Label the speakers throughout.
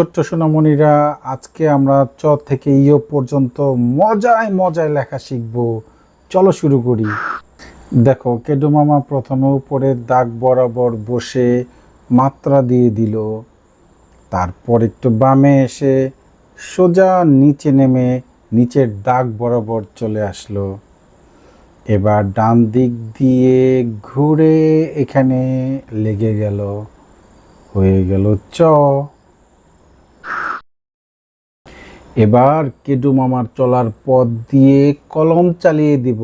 Speaker 1: ছোট্ট সোনামণিরা, আজকে আমরা চ থেকে ইয় পর্যন্ত মজায় মজায় লেখা শিখব। চলো শুরু করি। দেখো, কেডু মামা প্রথমে উপরে দাগ বরাবর বসে মাত্রা দিয়ে দিল। তারপর একটু বামে এসে সোজা নিচে নেমে নিচের দাগ বরাবর চলে আসলো। এবার ডান দিক দিয়ে ঘুরে এখানে লেগে গেল। হয়ে গেল চ। এবার কেডু মামার চলার পথ দিয়ে কলম চালিয়ে দিব।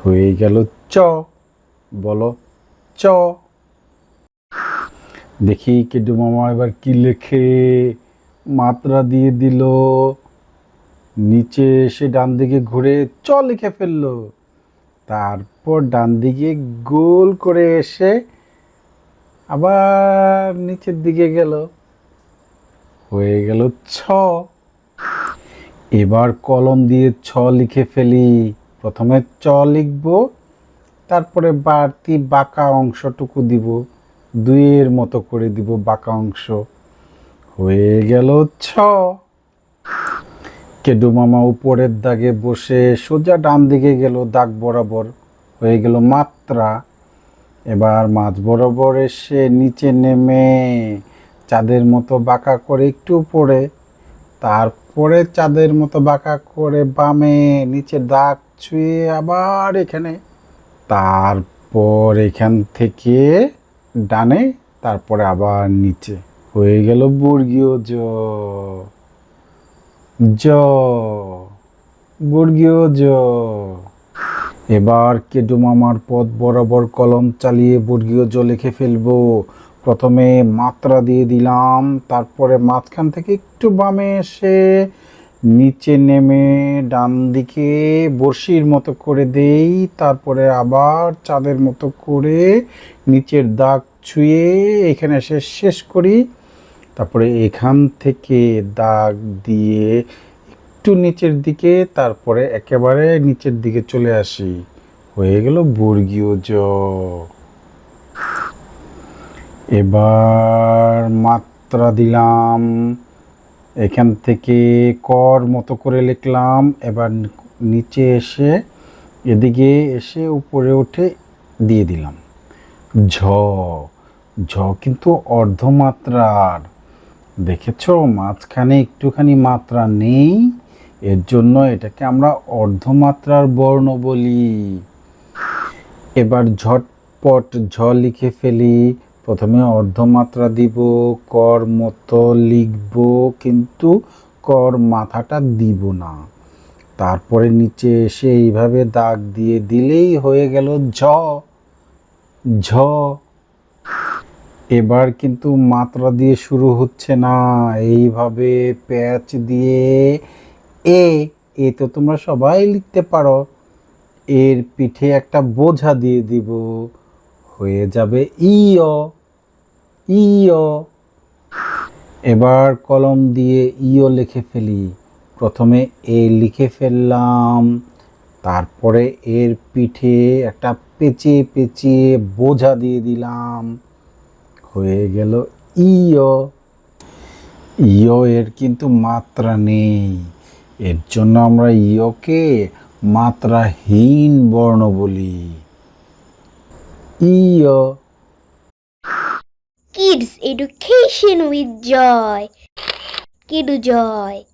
Speaker 1: হয়ে গেল চ। বলো, চ। দেখি কেডু মামা এবার কি লেখে। মাত্রা দিয়ে দিল। নিচে এসে ডান দিকে ঘুরে চ লিখে ফেলল। তারপর ডান দিকে গোল করে এসে আবার নিচের দিকে গেল। হয়ে গেল ছ। এবার কলম দিয়ে ছ লিখে ফেলি। প্রথমে চ লিখব, তারপরে বাড়তি বাঁকা অংশটুকু দিব। দুইয়ের মতো করে দিব বাঁকা অংশ। হয়ে গেল ছ। কেডু মামা উপরের দাগে বসে সোজা ডান দিকে গেল দাগ বরাবর। হয়ে গেল মাত্রা। এবার মাছ বরাবর এসে নিচে নেমে চাঁদের মতো বাঁকা করে একটু উপরে, তারপরে চাঁদের মতো বাঁকা করে বামে নিচে দাগ ছুঁয়ে আবার এখানে, তারপর এখান থেকে ডানে, তারপরে আবার নিচে। হয়ে গেল বর্গীয় জ। জ। বর্গীয় জ। এবার কেডু মামার পথ বরাবর কলম চালিয়ে বর্গীয় জ লিখে ফেলব। প্রথমে মাত্রা দিয়ে দিলাম, তারপরে মাঝখান থেকে একটু বামে এসে নিচে নেমে ডান দিকে বড়শির মতো করে দেই, তারপরে আবার চাঁদের মতো করে নিচের দাগ ছুঁয়ে এখানে এসে শেষ করি। তারপরে এখান থেকে দাগ দিয়ে একটু নিচের দিকে, তারপরে একেবারে নিচের দিকে চলে আসি। হয়ে গেল বর্গীয় জ এবার মাত্রা দিলাম। এখান থেকে কর মতো করে লিখলাম। এবার নিচে এসে, এদিকে এসে উপরে উঠে দিয়ে দিলাম। ঝ। ঝ কিন্তু অর্ধমাত্রার। দেখেছ? মাঝখানে একটুখানি মাত্রা নেই। এর জন্য এটাকে আমরা অর্ধমাত্রার বর্ণ বলি। এবার ঝটপট ঝ লিখে ফেলি। প্রথমে অর্ধমাত্রা দিব, কর মতো লিখব, কিন্তু কর মাথাটা দিব না। তারপরে নিচে এসে এইভাবে দাগ দিয়ে দিলেই হয়ে গেল ঝ। ঝ। এবার কিন্তু মাত্রা দিয়ে শুরু হচ্ছে না। এইভাবে প্যাচ দিয়ে এ এ তো তোমরা সবাই লিখতে পারো। এর পিঠে একটা বোঝা দিয়ে দিব। হয়ে যাবে ইয় ইয়। এবার কলম দিয়ে ইয় লিখে ফেলি। প্রথমে এ লিখে ফেললাম। তারপরে এর পিঠে একটা পেঁচিয়ে পেঁচিয়ে বোঝা দিয়ে দিলাম। হয়ে গেল ইয়। ইয় এর কিন্তু মাত্রা নেই। এর জন্য আমরা ইয়কে মাত্রাহীন বর্ণ বলি। ইয়।
Speaker 2: Education with Joy. Kidu Joy.